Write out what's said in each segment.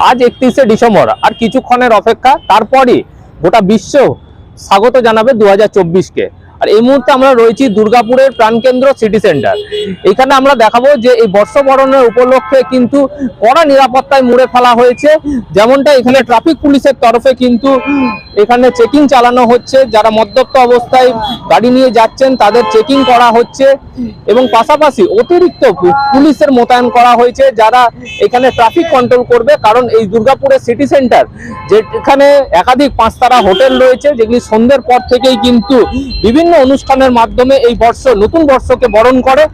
আজ একত্রিশে ডিসেম্বর আর কিছুক্ষণের অপেক্ষা তারপরই গোটা বিশ্ব স্বাগত জানাবে দু হাজার আর এই মুহূর্তে আমরা রয়েছি দুর্গাপুরের প্রাণকেন্দ্র সিটি সেন্টার। এখানে আমরা দেখাবো যে এই বর্ষবরণের উপলক্ষে কিন্তু কড়া নিরাপত্তায় মুড়ে ফেলা হয়েছে। যেমনটা এখানে ট্রাফিক পুলিশের তরফে কিন্তু এখানে চেকিং চালানো হচ্ছে। যারা মদ্যপ্ত অবস্থায় গাড়ি নিয়ে যাচ্ছেন, তাদের চেকিং করা হচ্ছে। এবং পাশাপাশি অতিরিক্ত পুলিশের মোতায়েন করা হয়েছে। যারা এখানে ট্রাফিক কন্ট্রোল করবে, কারণ এই দুর্গাপুরের সিটি সেন্টার, যেখানে একাধিক পাঁচতারা হোটেল রয়েছে, যেগুলি সন্ধ্যের পর থেকেই কিন্তু বিভিন্ন অনুষ্ঠানের মাধ্যমে এই বর্ষ নতুন বর্ষকে বরণ করে।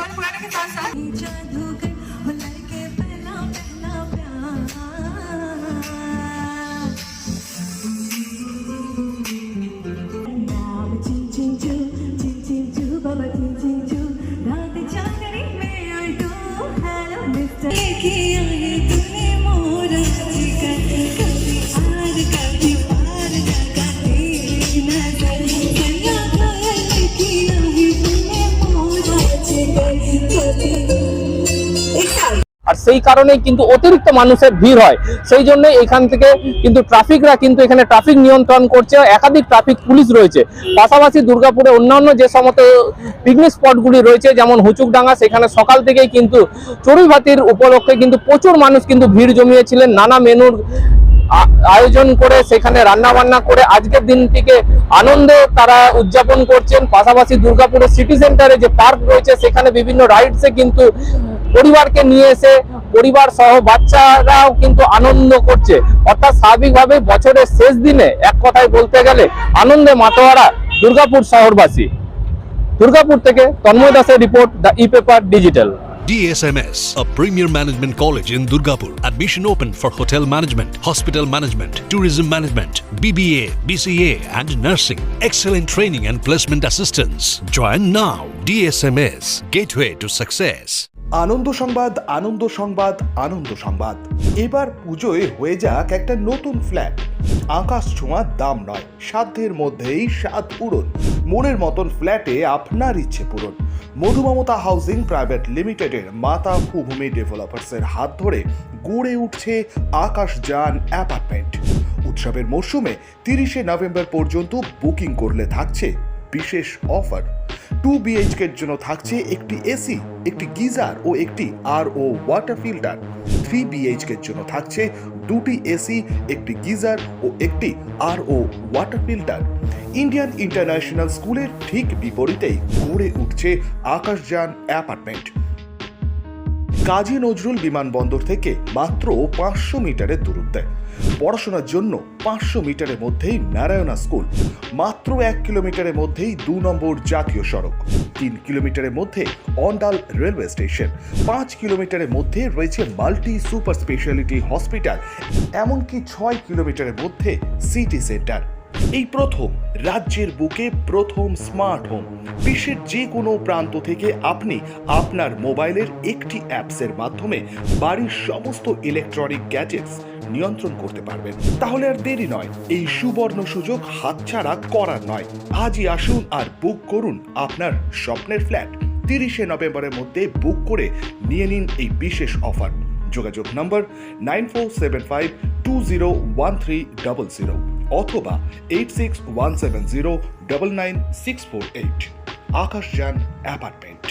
जादूगर हो लड़के সেই কারণেই কিন্তু অতিরিক্ত মানুষের ভিড় হয়। সেই জন্য এখান থেকে কিন্তু ট্রাফিকরা কিন্তু এখানে ট্রাফিক নিয়ন্ত্রণ করছে। একাধিক ট্রাফিক পুলিশ রয়েছে। পাশাপাশি দুর্গাপুরে অন্যান্য যে সমস্ত পিকনিক স্পটগুলি রয়েছে, যেমন হুচুকডাঙ্গা, সেখানে সকাল থেকেই কিন্তু চড়ুইভাতির উপলক্ষে কিন্তু প্রচুর মানুষ কিন্তু ভিড় জমিয়েছিলেন। নানা মেনুর আয়োজন করে সেখানে রান্না বান্না করে আজকের দিনটিকে আনন্দে তারা উদযাপন করছেন। পাশাপাশি দুর্গাপুরের সিটি সেন্টারে যে পার্ক রয়েছে, সেখানে বিভিন্ন রাইডসে কিন্তু পরিবারকে নিয়ে এসে পরিবার সহ বাচ্চারাও কিন্তু আনন্দ করছে অর্থাৎ স্বাভাবিকভাবে বছরের শেষ দিনে এক কথায় বলতে গেলে আনন্দে মাতোয়ারা দুর্গাপুর শহরবাসী দুর্গাপুর থেকে তন্ময় দাসের report the e paper digital DSMS, a premier management college in Durgapur. Admission open for hotel management, hospital management, tourism management, BBA, BCA, and nursing. Excellent training and placement assistance. Join now. DSMS, gateway to success. Ananda Sangbad Ananda Sangbad আনন্দ সংবাদ। এবার পুজোয় হয়ে যাক একটা নতুন flat আকাশ ছোঁয়ার দাম নয়, সাধ্যের মধ্যেই স্বাদ পূরণ। মনের মতন ফ্ল্যাটে আপনার ইচ্ছে পূরণ। মধুমমতা হাউজিং প্রাইভেট লিমিটেডের মাতা ভূমি ডেভেলপার্সের হাত ধরে গড়ে উঠছে আকাশযান অ্যাপার্টমেন্ট। উৎসবের মরশুমে তিরিশে নভেম্বর পর্যন্ত বুকিং করলে থাকছে বিশেষ অফার। টু বিএইচকের জন্য থাকছে একটি এসি একটি গিজার ও একটি R O water filter three বিএইচকের জন্য থাকছে দুটি এসি একটি গিজার ও একটি R O water filter Indian international স্কুলের ঠিক বিপরীতেই গড়ে উঠছে আকাশযান অ্যাপার্টমেন্ট। কাজী নজরুল বিমানবন্দর থেকে মাত্র পাঁচশো মিটারের দূরত্বে। পড়াশোনার জন্য পাঁচশো মিটারের মধ্যেই নারায়ণা স্কুল, মাত্র এক কিলোমিটারের মধ্যেই দু নম্বর জাতীয় সড়ক, তিন কিলোমিটারের মধ্যে অন্ডাল রেলওয়ে স্টেশন, পাঁচ কিলোমিটারের মধ্যে রয়েছে মাল্টি সুপার স্পেশালিটি হসপিটাল, এমনকি ছয় কিলোমিটারের মধ্যে সিটি সেন্টার। এই প্রথম, রাজ্যের বুকে প্রথম স্মার্ট হোম বিশ্বের যে কোনো প্রান্ত থেকে আপনি আপনার মোবাইলের একটি অ্যাপসের মাধ্যমে বাড়ির সমস্ত ইলেকট্রনিক গ্যাজেটস নিয়ন্ত্রণ করতে পারবেন। তাহলে আর দেরি নয়, এই সুবর্ণ সুযোগ হাতছাড়া করার নয়। আজই আসুন আর বুক করুন আপনার স্বপ্নের ফ্ল্যাট তিরিশে নভেম্বরের মধ্যে বুক করে নিয়ে নিন এই বিশেষ অফার যোগাযোগ number nine four seven five two zero one three double zero. অথবা eight six one seven zero double nine six four eight Akashyan apartment.